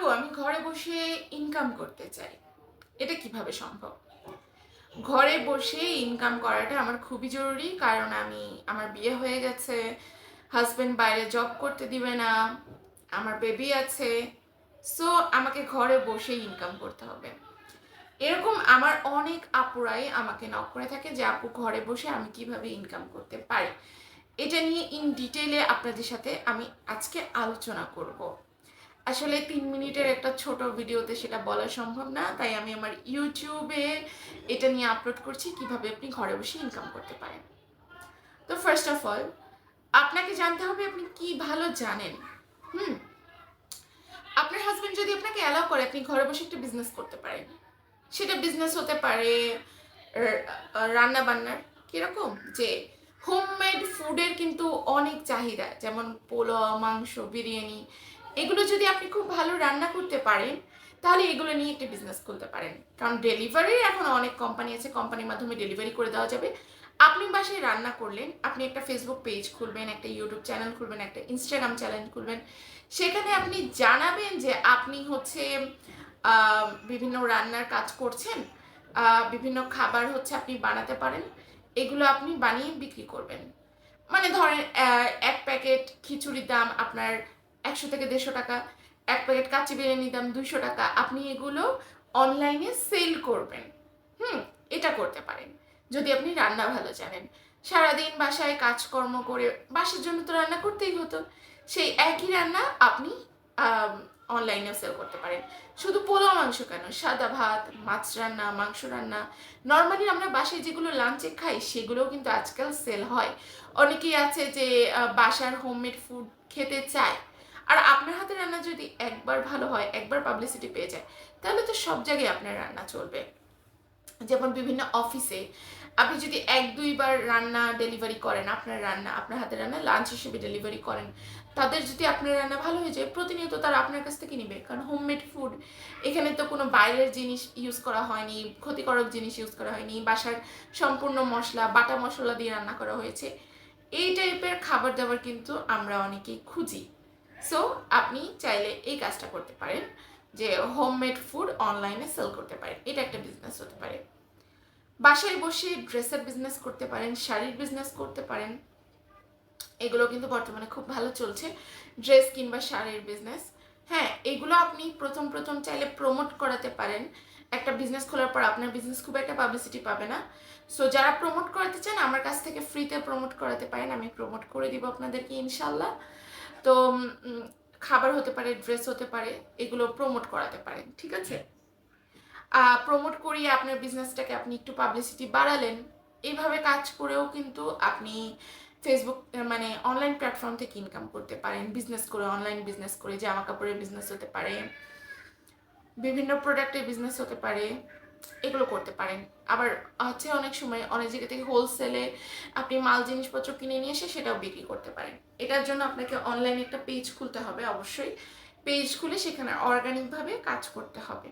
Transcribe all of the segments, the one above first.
আপু, আমি ঘরে বসে ইনকাম করতে চাই। এটা কীভাবে সম্ভব? ঘরে বসে ইনকাম করাটা আমার খুবই জরুরি, কারণ আমি, আমার বিয়ে হয়ে গেছে হাজবেন্ড বাইরে জব করতে দিবে না, আমার বেবি আছে সো আমাকে ঘরে বসে ইনকাম করতে হবে। এরকম আমার অনেক আপুরাই আমাকে নক করে থাকে যে, আপু, ঘরে বসে আমি কীভাবে ইনকাম করতে পারি? এটা নিয়ে ইন ডিটেইলে আপনাদের সাথে আমি আজকে আলোচনা করব। আসলে তিন মিনিটের একটা ছোট ভিডিওতে সেটা বলা সম্ভব না, তাই আমি আমার ইউটিউবে এটা নিয়ে আপলোড করছি, কীভাবে আপনি ঘরে বসে ইনকাম করতে পারেন। তো ফার্স্ট অফ অল আপনাকে জানতে হবে আপনি কি ভালো জানেন। হুম? আপনার হাজবেন্ড যদি আপনাকে অ্যালাউ করে আপনি ঘরে বসে একটা বিজনেস করতে পারেন, সেটা বিজনেস হতে পারে রান্না বান্নার কীরকম, যে হোমমেড ফুডের কিন্তু অনেক চাহিদা, যেমন পোলাও, মাংস, বিরিয়ানি এগুলো যদি আপনি খুব ভালো রান্না করতে পারেন, তাহলে এগুলো নিয়ে একটি বিজনেস খুলতে পারেন। কারণ ডেলিভারি এখন অনেক কোম্পানি আছে কোম্পানির মাধ্যমে ডেলিভারি করে দেওয়া যাবে। আপনি বাসায় রান্না করলেন, আপনি একটা ফেসবুক পেজ খুলবেন, একটা ইউটিউব চ্যানেল খুলবেন, একটা ইনস্টাগ্রাম চ্যানেল খুলবেন, সেখানে আপনি জানাবেন যে আপনি হচ্ছে বিভিন্ন রান্নার কাজ করছেন বিভিন্ন খাবার হচ্ছে আপনি বানাতে পারেন, এগুলো আপনি বানিয়ে বিক্রি করবেন। মানে ধরেন এক প্যাকেট খিচুড়ির দাম আপনার একশো থেকে দেড়শো টাকা, এক প্যাকেট কাচি বিরিয়ানির দাম দুইশো টাকা, আপনি এগুলো অনলাইনে সেল করবেন। হুম, এটা করতে পারেন। যদি আপনি রান্না ভালো জানেন। সারাদিন বাসায় কাজকর্ম করে বাসার জন্য তো রান্না করতেই হতো। সেই একই রান্না আপনি অনলাইনে সেল করতে পারেন। শুধু পোলাও মাংস কেন? সাদা ভাত, মাছ রান্না, মাংস রান্না। নর্মালি আমরা বাসায় যেগুলো লাঞ্চে খাই, সেগুলোও কিন্তু আজকাল সেল হয়। অনেকেই আছে যে বাসার হোমমেড ফুড খেতে চায়। আর আপনার হাতে রান্না যদি একবার ভালো হয়, একবার পাবলিসিটি পেয়ে যায়, তাহলে তো সব জায়গায় আপনার রান্না চলবে। যেমন বিভিন্ন অফিসে আপনি যদি এক দুইবার রান্না ডেলিভারি করেন, আপনার রান্না, আপনার হাতে রান্না লাঞ্চ হিসেবে ডেলিভারি করেন, তাদের যদি আপনার রান্না ভালো হয়ে যায়, প্রতিনিয়ত তারা আপনার কাছ থেকে নিবে। কারণ হোমমেড ফুড এখানে তো কোনো বাইরের জিনিস ইউজ করা হয়নি, ক্ষতিকারক জিনিস ইউজ করা হয়নি, বাসার সম্পূর্ণ মশলা, বাটা মশলা দিয়ে রান্না করা হয়েছে। এই টাইপের খাবার দাবার কিন্তু আমরা অনেকেই খুঁজি। সো আপনি চাইলে এই কাজটা করতে পারেন যে হোমমেড ফুড অনলাইনে সেল করতে পারেন। এটা একটা বিজনেস হতে পারে। বাসায় বসে ড্রেসের বিজনেস করতে পারেন, শাড়ির বিজনেস করতে পারেন। এগুলো কিন্তু বর্তমানে খুব ভালো চলছে। ড্রেস কিংবা শাড়ির বিজনেস হ্যাঁ এগুলো আপনি প্রথম প্রথম চাইলে প্রমোট করাতে পারেন। একটা বিজনেস খোলার পর আপনার বিজনেস খুব একটা পাবলিসিটি পাবে না। সো যারা প্রমোট করাতে চান, আমার কাছ থেকে ফ্রিতে প্রমোট করাতে পারেন। আমি প্রমোট করে দিব আপনাদেরকে ইনশাল্লাহ তো খাবার হতে পারে ড্রেস হতে পারে এগুলো প্রমোট করাতে পারেন ঠিক আছে? প্রমোট করিয়ে আপনার বিজনেসটাকে আপনি একটু পাবলিসিটি বাড়ালেন এইভাবে কাজ করেও কিন্তু আপনি ফেসবুক মানে অনলাইন প্ল্যাটফর্ম থেকে ইনকাম করতে পারেন বিজনেস করে অনলাইন বিজনেস করে জামা কাপড়ের বিজনেস হতে পারে বিভিন্ন প্রোডাক্টের বিজনেস হতে পারে এগুলো করতে পারেন। আবার হচ্ছে অনেক সময় অনেক জায়গা থেকে হোলসেলে আপনি মাল, জিনিসপত্র কিনে নিয়ে এসে সেটাও বিক্রি করতে পারেন। এটার জন্য আপনাকে অনলাইনে একটা পেজ খুলতে হবে অবশ্যই। পেজ খুলে সেখানে অর্গানিকভাবে কাজ করতে হবে।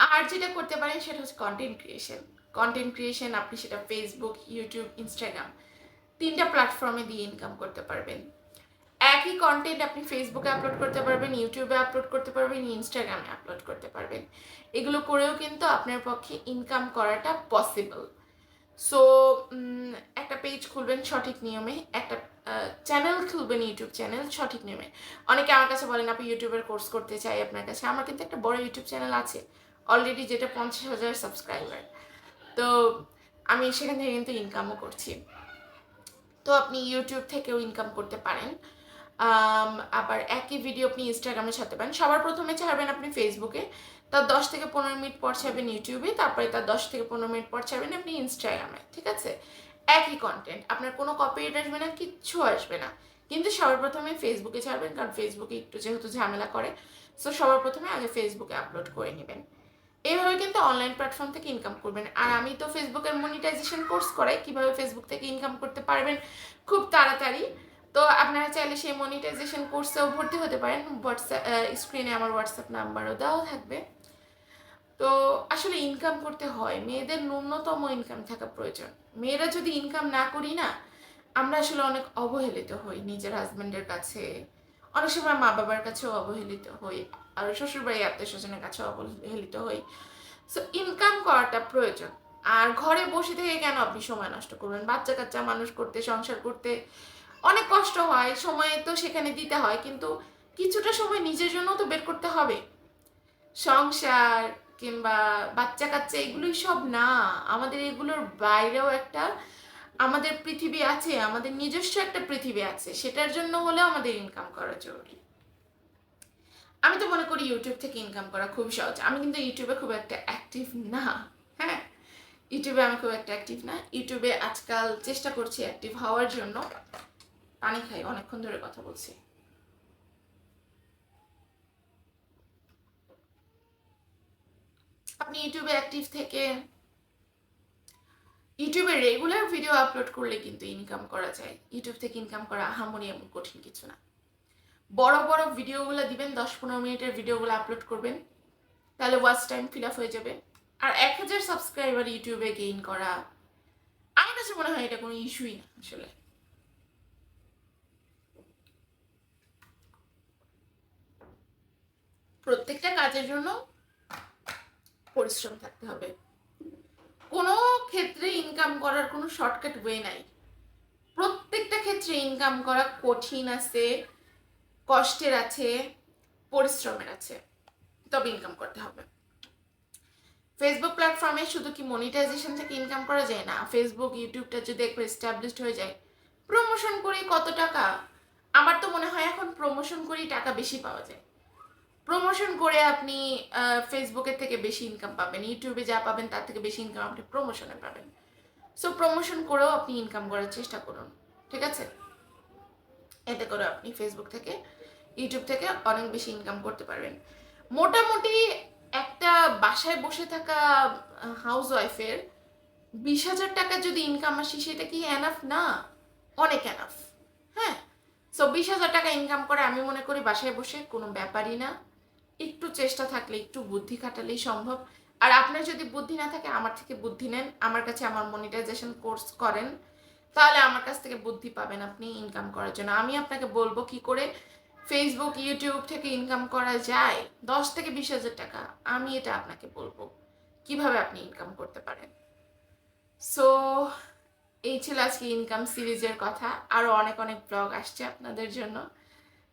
আর যেটা করতে পারেন সেটা হচ্ছে কন্টেন্ট ক্রিয়েশন কন্টেন্ট ক্রিয়েশন আপনি সেটা ফেসবুক ইউটিউব ইনস্টাগ্রাম তিনটা প্ল্যাটফর্মে দিয়ে ইনকাম করতে পারবেন। একই কন্টেন্ট আপনি ফেসবুকে আপলোড করতে পারবেন ইউটিউবে আপলোড করতে পারবেন ইনস্টাগ্রামে আপলোড করতে পারবেন। এগুলো করেও কিন্তু আপনার পক্ষে ইনকাম করাটা পসিবল সো একটা পেজ খুলবেন সঠিক নিয়মে, একটা চ্যানেল খুলবেন ইউটিউব চ্যানেল সঠিক নিয়মে। অনেকে আমার কাছে বলেন আপনি ইউটিউবের কোর্স করতে চাই আপনার কাছে। আমার কিন্তু একটা বড় ইউটিউব চ্যানেল আছে অলরেডি যেটা পঞ্চাশ হাজার সাবস্ক্রাইবার তো, আমি সেখান থেকে কিন্তু ইনকামও করছি। তো, আপনি ইউটিউব থেকেও ইনকাম করতে পারেন। আবার একই ভিডিও আপনি ইনস্টাগ্রামে ছাড়তে পারেন। সবার প্রথমে ছাড়বেন আপনি ফেসবুকে তার দশ থেকে পনেরো মিনিট পর ছাড়বেন ইউটিউবে তারপরে তার দশ থেকে পনেরো মিনিট পর ছাড়বেন আপনি ইনস্টাগ্রামে ঠিক আছে? একই কন্টেন্ট আপনার কোনো কপিরাইট আসবে না, কিচ্ছু আসবে না। কিন্তু সবার প্রথমে ফেসবুকে ছাড়বেন, কারণ ফেসবুকে একটু যেহেতু ঝামেলা করে। সো সবার প্রথমে আগে ফেসবুকে আপলোড করে নেবেন। এইভাবে কিন্তু অনলাইন প্ল্যাটফর্ম থেকে ইনকাম করবেন। আর আমি তো ফেসবুকের মনিটাইজেশন কোর্স করাই। কীভাবে ফেসবুক থেকে ইনকাম করতে পারবেন? খুব তাড়াতাড়ি। তো আপনারা চাইলে সেই মনিটাইজেশন কোর্সেও ভর্তি হতে পারেন। হোয়াটসঅ্যাপ স্ক্রিনে আমার হোয়াটসঅ্যাপ নাম্বারও দেওয়া থাকবে। তো আসলে ইনকাম করতে হয়। মেয়েদের ন্যূনতম ইনকাম থাকা প্রয়োজন। মেয়েরা যদি ইনকাম না করি না, আমরা আসলে অনেক অবহেলিত হই নিজের হাজব্যান্ডের কাছে। অনেক সময় মা বাবার কাছেও অবহেলিত হই। আর শ্বশুরবাড়ি আত্মীয় স্বজনের কাছেও অবহেলিত হই। সো ইনকাম করাটা প্রয়োজন। আর ঘরে বসে থেকে কেন আপনি সময় নষ্ট করবেন? বাচ্চা কাচ্চা মানুষ করতে, সংসার করতে অনেক কষ্ট হয়, সময় তো সেখানে দিতে হয়, কিন্তু কিছুটা সময় নিজের জন্য তো বের করতে হবে। সংসার কিংবা বাচ্চা কাচ্চা এগুলোই সব না, আমাদের এগুলোর বাইরেও একটা আমাদের পৃথিবী আছে, আমাদের নিজস্ব একটা পৃথিবী আছে, সেটার জন্য হলেও আমাদের ইনকাম করা জরুরি। আমি তো মনে করি ইউটিউব থেকে ইনকাম করা খুব সহজ, আমি কিন্তু ইউটিউবে খুব একটা অ্যাক্টিভ না হ্যাঁ? ইউটিউবে আমি খুব একটা অ্যাক্টিভ না ইউটিউবে আজকাল চেষ্টা করছি অ্যাক্টিভ হওয়ার জন্য। পানি খাই, অনেকক্ষণ ধরে কথা বলছি। আপনি ইউটিউবে অ্যাক্টিভ থেকে ইউটিউবে রেগুলার ভিডিও আপলোড করলে কিন্তু ইনকাম করা যায়। ইউটিউব থেকে ইনকাম করা আহামরি এমন কঠিন কিছু না। বড় বড় ভিডিওগুলো দিবেন, দশ, পনেরো মিনিটের ভিডিওগুলো আপলোড করবেন, তাহলে ওয়াচ টাইম ফিল আপ হয়ে যাবে। আর এক হাজার সাবস্ক্রাইবার ইউটিউবে গেইন করা, আমার কাছে মনে হয় এটা কোনো ইস্যুই না আসলে। প্রত্যেকটা কাজের জন্য পরিশ্রম থাকতে হবে। কোনো ক্ষেত্রে ইনকাম করার কোনো শর্টকাট ওয়ে নাই। প্রত্যেকটা ক্ষেত্রে ইনকাম করা কঠিন আছে, কষ্টের আছে, পরিশ্রমের আছে। তবে ইনকাম করতে হবে। ফেসবুক প্ল্যাটফর্মে শুধু কি মনিটাইজেশন থেকে ইনকাম করা যায় না? ফেসবুক ইউটিউবটা যদি একবার এস্টাবলিশড হয়ে যায় প্রমোশন করে কত টাকা? আমার তো মনে হয় এখন প্রমোশন করেই টাকা বেশি পাওয়া যায়। প্রমোশন করে আপনি ফেসবুকের থেকে বেশি ইনকাম পাবেন ইউটিউবে যা পাবেন তার থেকে বেশি ইনকাম আপনি প্রমোশনে পাবেন। সো প্রমোশন করেও আপনি ইনকাম করার চেষ্টা করুন, ঠিক আছে? এতে করে আপনি ফেসবুক থেকে ইউটিউব থেকে অনেক বেশি ইনকাম করতে পারবেন। মোটামুটি একটা বাসায় বসে থাকা হাউস ওয়াইফের বিশ হাজার টাকা যদি ইনকাম আসে, সেটা কি এনাফ না, অনেক এনাফ হ্যাঁ? সো বিশ হাজার টাকা ইনকাম করে আমি মনে করি বাসায় বসে কোনো ব্যাপারই না। একটু চেষ্টা থাকলে, একটু বুদ্ধি খাটালেই সম্ভব। আর আপনার যদি বুদ্ধি না থাকে, আমার থেকে বুদ্ধি নেন। আমার কাছে আমার মনিটাইজেশন কোর্স করেন, তাহলে আমার কাছ থেকে বুদ্ধি পাবেন আপনি ইনকাম করার জন্য। আমি আপনাকে বলব কি করে ফেসবুক ইউটিউব থেকে ইনকাম করা যায় দশ থেকে বিশ হাজার টাকা। আমি এটা আপনাকে বলব, কীভাবে আপনি ইনকাম করতে পারেন। সো এই ছিল আজকে ইনকাম সিরিজের কথা। আরও অনেক অনেক ব্লগ আসছে আপনাদের জন্য।